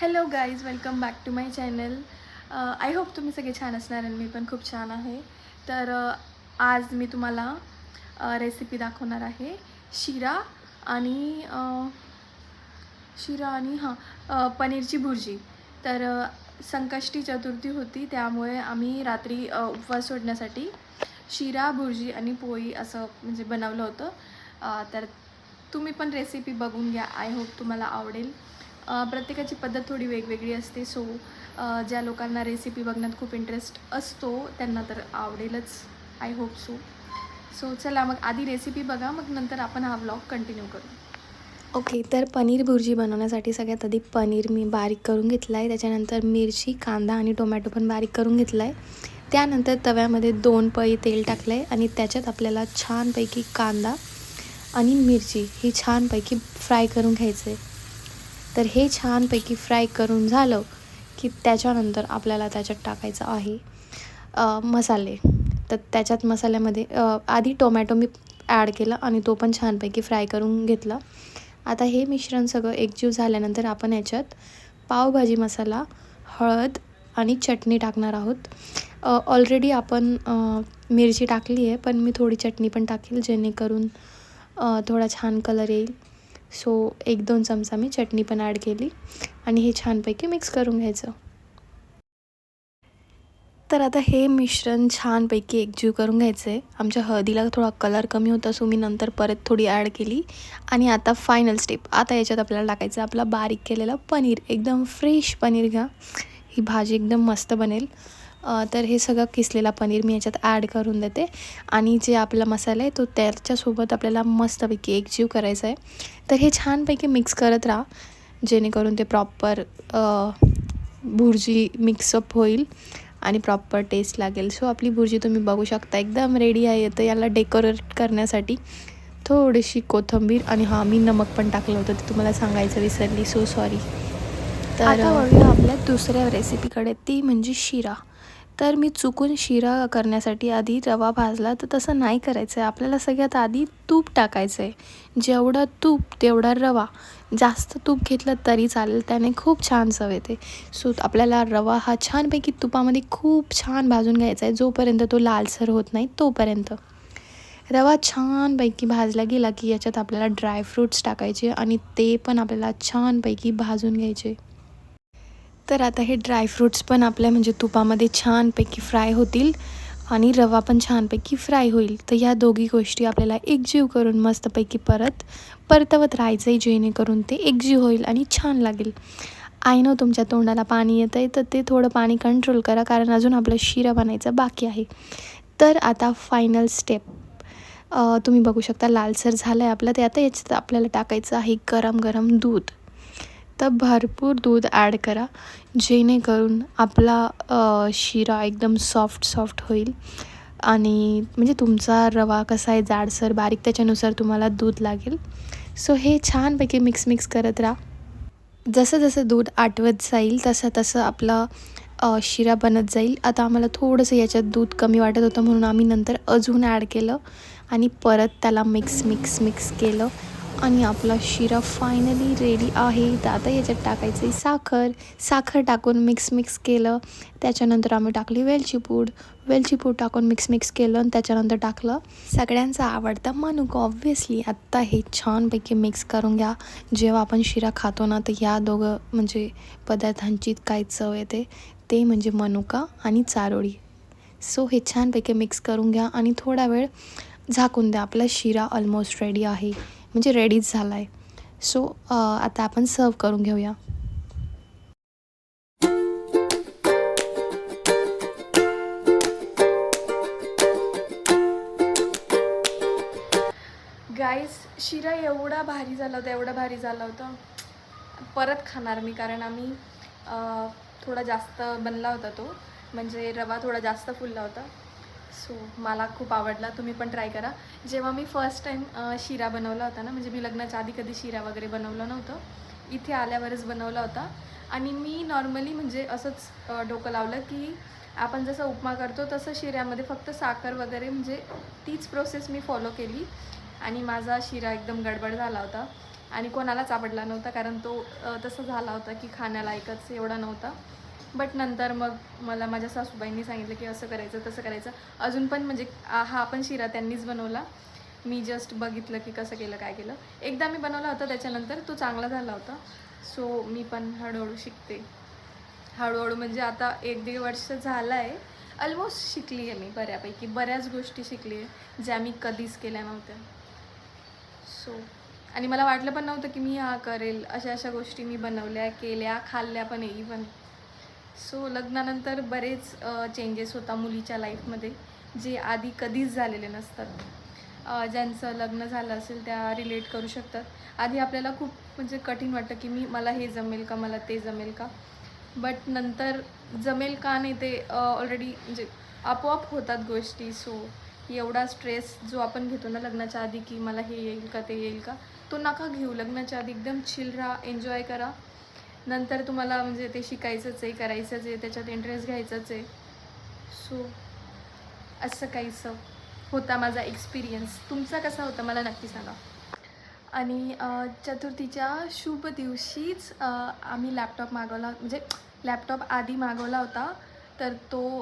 Hello guys welcome back to my channel I hope तुम्ही सगळे छान असणार आणि मी पण खूप छान आहे. तर uh, आज मी तुम्हाला uh, रेसिपी दाखवणार आहे. शिरा आणि uh, शिरा आणि हां पनीरची भुर्जी. तर संकष्टी चतुर्थी होती त्यामुळे आम्ही रात्री उपवास सोडण्यासाठी शिरा भुर्जी आणि पोळी असं म्हणजे बनवलं होतं. तर तुम्ही पण रेसिपी बघून घ्या. आय होप तुम्हाला आवडेल. प्रत्येकाची पद्धत थोडी वेगवेगळी असते. सो ज्या लोकांना रेसिपी बघण्यात खूप इंटरेस्ट असतो त्यांना तर आवडेलच. आय होप सो सो चला मग आधी रेसिपी बघा मग नंतर आपण हा व्लॉग कंटिन्यू करू. ओके तर पनीर भुर्जी बनवण्यासाठी सगळ्यात आधी पनीर मी बारीक करून घेतलं आहे त्याच्यानंतर मिरची कांदा आणि टोमॅटो पण बारीक करून घेतला आहे त्यानंतर तव्यामध्ये दोन पळी तेल टाकलं आहे आणि त्याच्यात आपल्याला छानपैकी कांदा आणि मिरची ही छानपैकी फ्राय करून घ्यायचं आहे तर हे छानपैकी फ्राय करून झालं की त्याच्यानंतर आपल्याला त्याच्यात टाकायचं आहे मसाले. तर त्याच्यात मसाल्यामध्ये आधी टोमॅटो मी ॲड केला आणि तो पण छानपैकी फ्राय करून घेतला. आता हे मिश्रण सगळं एकजीव झाल्यानंतर आपण याच्यात पावभाजी मसाला हळद आणि चटणी टाकणार आहोत. ऑलरेडी आपण मिरची टाकली आहे पण मी थोडी चटणी पण टाकेल जेणेकरून थोडा छान कलर येईल. सो एक दोन चमचा मी चटणी पण ॲड केली आणि हे छानपैकी मिक्स करून घ्यायचं. तर आता हे मिश्रण छानपैकी एकजीव करून घ्यायचं आहे आमच्या हळदीला थोडा कलर कमी होता सो मी नंतर परत थोडी ॲड केली. आणि आता फायनल स्टेप आता याच्यात आपल्याला टाकायचं आहे आपला बारीक केलेला पनीर. एकदम फ्रेश पनीर घ्या. ही भाजी एकदम मस्त बनेल. तर हे सगळं किसलेला पनीर मी याच्यात ॲड करून देते. आणि जे आपला मसाला आहे तो त्याच्यासोबत आपल्याला मस्तपैकी एकजीव करायचा आहे. तर हे छानपैकी मिक्स करत राहा जेणेकरून ते प्रॉपर भुर्जी मिक्सअप होईल आणि प्रॉपर टेस्ट लागेल. सो आपली भुर्जी तुम्ही बघू शकता एकदम रेडी आहे. तर याला डेकोरेट करण्यासाठी थोडीशी कोथिंबीर आणि हां मी नमक पण टाकलं होतं ते तुम्हाला सांगायचं विसरली. सो सॉरी तर आता वळूया आपल्या दुसऱ्या रेसिपीकडे ती म्हणजे शिरा. तर मी चुकून शिरा करण्यासाठी आधी रवा भाजला तर तसं नाही करायचं आहे आपल्याला सगळ्यात आधी तूप टाकायचं आहे जेवढं तूप तेवढा रवा. जास्त तूप घेतलं तरी चालेल त्याने खूप छान चव येते. सो आपल्याला रवा हा छानपैकी तुपामध्ये खूप छान भाजून घ्यायचा आहे जोपर्यंत तो लालसर होत नाही तोपर्यंत. रवा छानपैकी भाजला गेला की याच्यात आपल्याला ड्रायफ्रूट्स टाकायचे आणि ते पण आपल्याला छानपैकी भाजून घ्यायचे. तर आता हे ड्रायफ्रूट्स पण आपल्या म्हणजे तुपामध्ये छानपैकी फ्राय होतील आणि रवा पण छानपैकी फ्राय होईल. तर ह्या दोघी गोष्टी आपल्याला एकजीव करून मस्तपैकी परत परतवत राहायचं आहे जेणेकरून ते एकजीव होईल आणि छान लागेल. आय नो तुमच्या तोंडाला पाणी येतं आहे तर ते थोडं पाणी कंट्रोल करा कारण अजून आपलं शिरा बनायचं बाकी आहे. तर आता फायनल स्टेप तुम्ही बघू शकता लालसर झालं आहे आपलं. ते आता याच्यात आपल्याला टाकायचं आहे गरम गरम दूध. तर भरपूर दूध ॲड करा जेणेकरून आपला शिरा एकदम सॉफ्ट सॉफ्ट होईल. आणि म्हणजे तुमचा रवा कसा आहे जाडसर बारीक त्याच्यानुसार तुम्हाला दूध लागेल. सो हे छानपैकी मिक्स मिक्स करत राहा. जसं जसं दूध आटवत जाईल तसं तसं आपला शिरा बनत जाईल. आता आम्हाला थोडंसं याच्यात दूध कमी वाटत होतं म्हणून आम्ही नंतर अजून ॲड केलं. आणि परत त्याला मिक्स मिक्स मिक्स केलं. आणि आपला शिरा फायनली रेडी आहे. तर आता याच्यात टाकायचं आहे साखर. साखर टाकून मिक्स मिक्स केलं. त्याच्यानंतर आम्ही टाकली वेलची पूड. वेलची पूड टाकून मिक्स मिक्स केलं आणि त्याच्यानंतर टाकलं. सगळ्यांचा आवडता मनुक ऑब्व्हियसली आत्ता हे छानपैकी मिक्स करून घ्या. जेव्हा आपण शिरा खातो ना तर या दोघं म्हणजे पदार्थांची काय चव येते ते? म्हणजे मनुका आणि चारोळी. सो हे छानपैकी मिक्स करून घ्या आणि थोडा वेळ झाकून द्या. आपला शिरा ऑलमोस्ट रेडी आहे. म्हणजे रेडीच झाला आहे सो आता आपण सर्व करून घेऊया. गाईस शिरा एवढा भारी झाला होता एवढा भारी झाला होता. परत खाणार मी कारण आम्ही थोडा जास्त बनला होता तो. म्हणजे रवा थोडा जास्त फुलला होता. सो मला खूप आवडला. तुम्ही पण ट्राय करा. जेव्हा मी फर्स्ट टाईम शिरा बनवला होता ना म्हणजे मी लग्नाच्या आधी कधी शिरा वगैरे बनवलं नव्हतं. इथे आल्यावरच बनवला होता. आणि मी नॉर्मली म्हणजे असंच डोकं लावलं की आपण जसं उपमा करतो तसं शिऱ्यामध्ये फक्त साखर वगैरे म्हणजे तीच प्रोसेस मी फॉलो केली. आणि माझा शिरा एकदम गडबड झाला होता. आणि कोणालाच आवडला नव्हता कारण तो तसं झाला होता की खाण्यालायकच एवढा नव्हता. बट नंतर मग मला माझ्या सासूबाईंनी सांगितलं की असं करायचं तसं करायचं. अजून पण म्हणजे हा पण शिरा त्यांनीच बनवला. मी जस्ट बघितलं की कसं केलं काय केलं. एकदा मी बनवला होता त्याच्यानंतर तो चांगला झाला होता. सो मी पण हळूहळू शिकते. हळूहळू म्हणजे आता एक दीड वर्ष झालं आहे ऑलमोस्ट शिकली आहे मी बऱ्यापैकी. बऱ्याच गोष्टी शिकली आहे ज्या मी कधीच केल्या नव्हत्या. सो आणि मला वाटलं पण नव्हतं की मी हा करेल. अशा अशा गोष्टी मी बनवल्या केल्या खाल्ल्या पण येई पण सो लग्नानंतर बरेच चेंजेस होता मुलीच्या लाईफमध्ये जे आधी कधीच झालेले नसतात. ज्यांचं लग्न झालं असेल त्या रिलेट करू शकतात. आधी आपल्याला खूप म्हणजे कठीण वाटतं की मी मला हे जमेल का मला ते जमेल का? बट नंतर जमेल का नाही ते ऑलरेडी म्हणजे आपोआप होतात गोष्टी. सो एवढा स्ट्रेस जो आपण घेतो ना लग्नाच्या आधी की मला हे येईल का ते येईल का तो नका घेऊ. लग्नाच्या आधी एकदम चिल राहा एन्जॉय करा. नंतर तुम्हाला म्हणजे ते शिकायचंच आहे करायचंच आहे त्याच्यात इंटरेस्ट घ्यायचाच आहे. सो असं काहीसं होता माझा एक्सपिरियन्स तुमचा कसा होता? मला नक्की सांगा. आणि चतुर्थीच्या शुभ दिवशीच आम्ही लॅपटॉप मागवला म्हणजे लॅपटॉप आधी मागवला होता. तर तो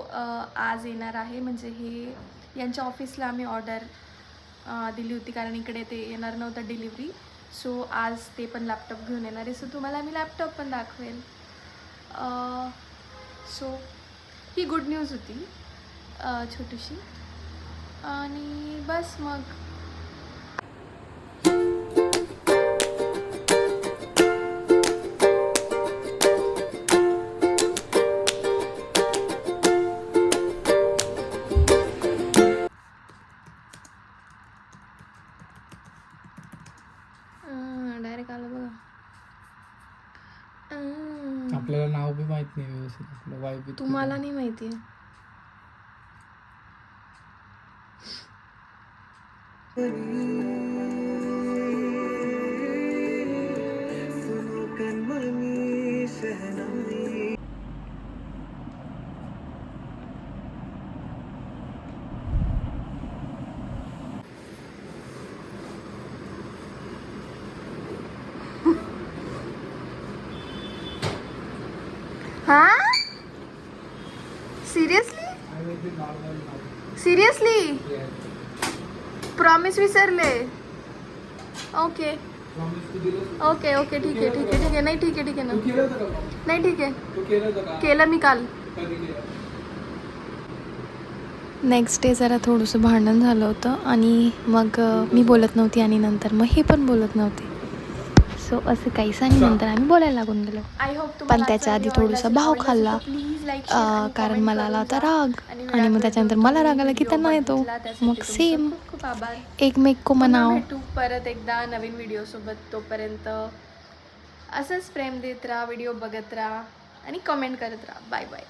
आज येणार आहे. म्हणजे हे यांच्या ऑफिसला आम्ही ऑर्डर दिली होती. कारण इकडे ते येणार नव्हतं डिलिव्हरी सो आज ते पण लॅपटॉप घेऊन येणार आहे. सो तुम्हाला मी लॅपटॉप पण दाखवेल सो ही गुड न्यूज होती छोटीशी. आणि बस मग. आपल्याला नाव बी माहीत नाही व्यवस्थित आपलं वाय बी तुम्हाला नाही माहिती हा? सिरियसली सिरियसली प्रॉमिस विसरले ओके ओके ओके ठीक आहे ठीक आहे ठीक आहे नाही ठीक आहे ठीक आहे ना। नाही ठीक आहे केलं मी काल नेक्स्ट डे जरा थोडंसं भांडण झालं होतं आणि मग मी बोलत नव्हती आणि नंतर. मग हे पण बोलत नव्हते. सो असं काहीच आणि नंतर आम्ही बोलायला लागून गेलो. आय होप पण त्याच्या आधी थोडासा भाव खाल्ला. कारण मला आला होता राग. आणि मग त्याच्यानंतर मला राग आला की त्यांना येतो. मग सेम एकमेक को मनाव. भेटू परत एकदा नवीन व्हिडिओ सोबत तोपर्यंत. असंच प्रेम देत राहा व्हिडिओ बघत राहा आणि कमेंट करत राहा. Bye bye